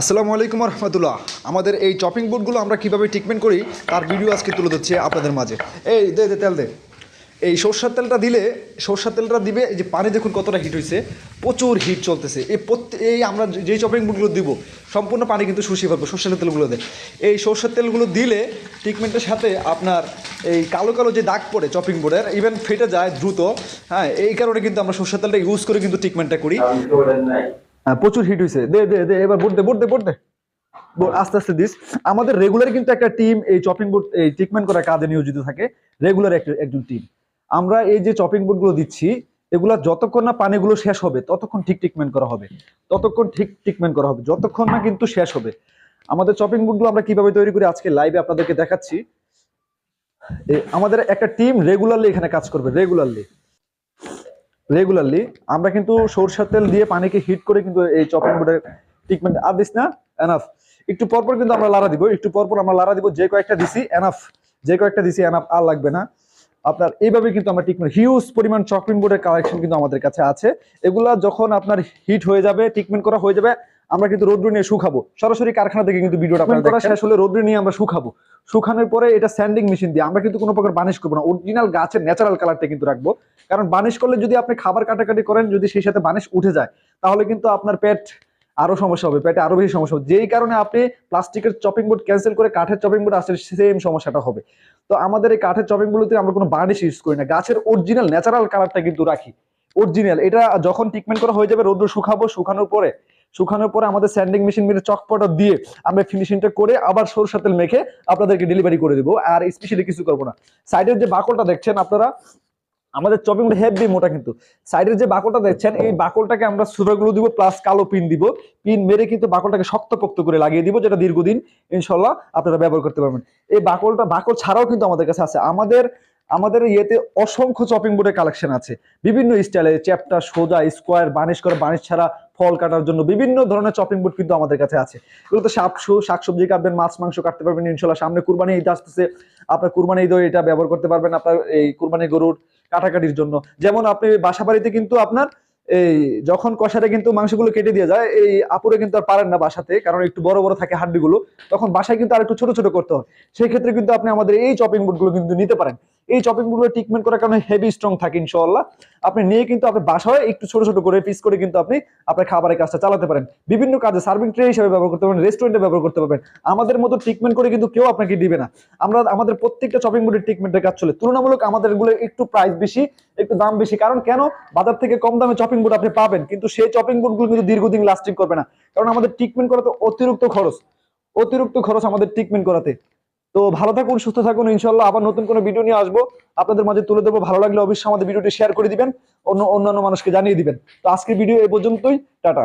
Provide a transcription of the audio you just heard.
আসসালামু আলাইকুম রহমতুল্লাহ আমাদের এই চপিং বোর্ডগুলো আমরা কীভাবে ট্রিটমেন্ট করি, তার ভিডিও আজকে তুলে দিচ্ছি আপনাদের মাঝে। এই, দে দে, তেল দে। এই সর্ষার তেলটা দিলে, সর্ষার তেলটা দিবে, এই যে পানি দেখুন কতটা হিট হয়েছে প্রচুর হিট চলতেছে। এই প্রত্যেক এই আমরা যেই চপিং বোর্ডগুলো দিব, সম্পূর্ণ পানি কিন্তু শুষিয়ে ফেলব, সর্ষের তেলগুলো দেয়। এই সর্ষের তেলগুলো দিলে ট্রিটমেন্টের সাথে আপনার এই কালো কালো যে দাগ পড়ে চপিং বোর্ডের ইভেন ফেটে যায় দ্রুত। হ্যাঁ এই কারণে কিন্তু আমরা সর্ষের তেলটা ইউজ করে কিন্তু ট্রিটমেন্টটা করি। প্রচুর হিট হয়েছে দে দে দে, এবার বোর্ড দে বোর্ড দে বোর্ড দে। আস্তে আস্তে দিস। আমাদের রেগুলার কিন্তু একটা টিম এই চপিং বোর্ড এই ট্রিটমেন্ট করার কাজে নিয়োজিত থাকে। রেগুলার একজন টিম আমরা এই যে চপিং বোর্ডগুলো দিচ্ছি, এগুলা যতক্ষণ না পানিগুলো শেষ হবে, ততক্ষণ ঠিক ট্রিটমেন্ট করা হবে। ততক্ষণ ঠিক ট্রিটমেন্ট করা হবে। যতক্ষণ না কিন্তু শেষ হবে। আমাদের চপিং বোর্ডগুলো আমরা কীভাবে তৈরি করি, আজকে লাইভে আপনাদেরকে দেখাচ্ছি। আমাদের একটা টিম রেগুলারলি এখানে কাজ করবে রেগুলারলি রেগুলারলি আমরা কিন্তু সরষের তেল দিয়ে পানিকে হিট করে কিন্তু এই চপিং বোর্ডের ট্রিটমেন্ট আর দিস না? এনাফ একটু পরপর কিন্তু আমরা লাড়া দিব, একটু পরপর আমরা লাড়া দিব, যে কয়েকটা দিছি এনাফ যে কয়েকটা দিছি এনাফ আর লাগবে না। আপনার এইভাবে কিন্তু আমরা ট্রিটমেন্ট হিউজ পরিমাণ চপিং বোর্ডের কালেকশন কিন্তু আমাদের কাছে আছে। এগুলা যখন আপনার হিট হয়ে যাবে ট্রিটমেন্ট করা হয়ে যাবে আমরা কিন্তু রোদ্র নিয়ে শুকাবো। সরাসরি কারখানা থেকে কিন্তু ভিডিওটা আপনারা করা শেষ হলে রোদ্র নিয়ে আমরা শুকাবো। শুকানোর পরে এটা স্যান্ডিং মেশিন দিয়ে আমরা কিন্তু কোনো প্রকার বানিশ করব না। অরিজিনাল গাছের ন্যাচারাল কালারটা কিন্তু রাখব। কারণ বানিশ করলে যদি আপনি খাবার কাটাকাটি করেন যদি সেই সাথে বানিশ উঠে যায় তাহলে কিন্তু আপনার পেট আরও সমস্যা হবে, পেটে আরও বেশি সমস্যা হবে। যেই কারণে আপনি প্লাস্টিকের চপিং বোর্ড ক্যান্সেল করে কাঠের চপিং বোর্ড আসলে সেম সমস্যাটা হবে। তো আমাদের এই কাঠের চপিং বোর্ডতে আমরা কোনো বার্নিশ ইউজ করি না। গাছের অরিজিনাল ন্যাচারাল কালারটা কিন্তু রাখি। অরিজিনাল এটা যখন ট্রিটমেন্ট করা হয়ে যাবে, রোদ্র শুকাবো, শুকানোর পরে শুকানোর পরে আমাদের স্যান্ডিং মেশিন মেরে চকপটা দিয়ে আমরা ফিনিশিংটা করে আবার সরষের তেল মেখে আপনাদেরকে ডেলিভারি করে দেবো। আর স্পেশালি কিছু করব না। সাইডের যে বাকলটা দেখছেন আপনারা আমাদের চপিং হেভি মোটা কিন্তু। সাইডের যে বাকলটা দেখছেন, এই বাকলটাকে আমরা সুরাগুলো দিব প্লাস কালো পিন দিব। পিন মেরে কিন্তু বাকলটাকে শক্তপোক্ত করে লাগিয়ে দিব, যেটা দীর্ঘদিন ইনশাল্লাহ আপনারা ব্যবহার করতে পারবেন। এই বাকলটা, বাকল ছাড়াও কিন্তু আমাদের কাছে আছে। আমাদের আমাদের ইয়েতে অসংখ্য চপিং বোর্ডের কালেকশন আছে। বিভিন্ন স্টাইলে চ্যাপটা সোজা স্কোয়ার বানিশ করে বানিশ ছাড়া ফল কাটার জন্য বিভিন্ন ধরনের চপিং বোর্ড কিন্তু আমাদের কাছে আছে। এগুলো তো শাক শাকসবজি কাটবেন, মাছ, মাংস কাটতে পারবেন, ইনশাল্লাহ সামনে কুরবানি ঈদ আসতেছে। আপনার কুরবানি ঈদও এটা ব্যবহার করতে পারবেন আপনার এই কুরবানি গরুর কাটাকাটির জন্য। যেমন আপনি বাসা বাড়িতে কিন্তু আপনার এই যখন কষারে কিন্তু মাংসগুলো কেটে দিয়ে যায়, এই আপুরে কিন্তু আর পারেন না বাসাতে, কারণ একটু বড় বড় থাকে হাড্ডিগুলো, তখন বাসায় কিন্তু আর একটু ছোট ছোট করতে হয়। সেই ক্ষেত্রে কিন্তু আপনি আমাদের এই চপিং বোর্ডগুলো কিন্তু নিতে পারেন। এই চপিং বোর্ডগুলো ট্রিটমেন্ট করার কারণে হেভি স্ট্রং থাকে ইনশাল্লাহ আপনি নিয়ে কিন্তু আপনি বাসায় একটু ছোট ছোট করে পিস করে কিন্তু আপনি আপনার খাবারের কাজটা চালাতে পারেন। বিভিন্ন কাজে সার্ভিং ট্রে হিসেবে ব্যবহার করতে পারেন রেস্টুরেন্টে ব্যবহার করতে পারবেন। আমাদের মতো ট্রিটমেন্ট করে কিন্তু কেউ আপনাকে দিবে না। আমরা, আমাদের প্রত্যেকটা চপিং বোর্ডের ট্রিটমেন্টের কাজ চলে। তুলনামূলক আমাদের এগুলো একটু প্রাইস বেশি, একটু দাম বেশি। কারণ কেন? বাজার থেকে কম দামে চপিং বোর্ড আপনি পাবেন। কিন্তু সেই চপিং বোর্ডগুলো কিন্তু দীর্ঘদিন লাস্টিং করবে না। কারণ আমাদের ট্রিটমেন্ট করাতে অতিরিক্ত খরচ। অতিরিক্ত খরচ আমাদের ট্রিটমেন্ট করাতে। তো ভালো থাকুন, সুস্থ থাকুন ইনশাল্লাহ আবার নতুন কোনো ভিডিও নিয়ে আসব। আপনাদের মাঝে তুলে দেবো ভালো লাগলে অবশ্যই আমাদের ভিডিওটি শেয়ার করে দিবেন, অন্য অন্যান্য মানুষকে জানিয়ে দিবেন। তো আজকের ভিডিও এ পর্যন্তই, টাটা।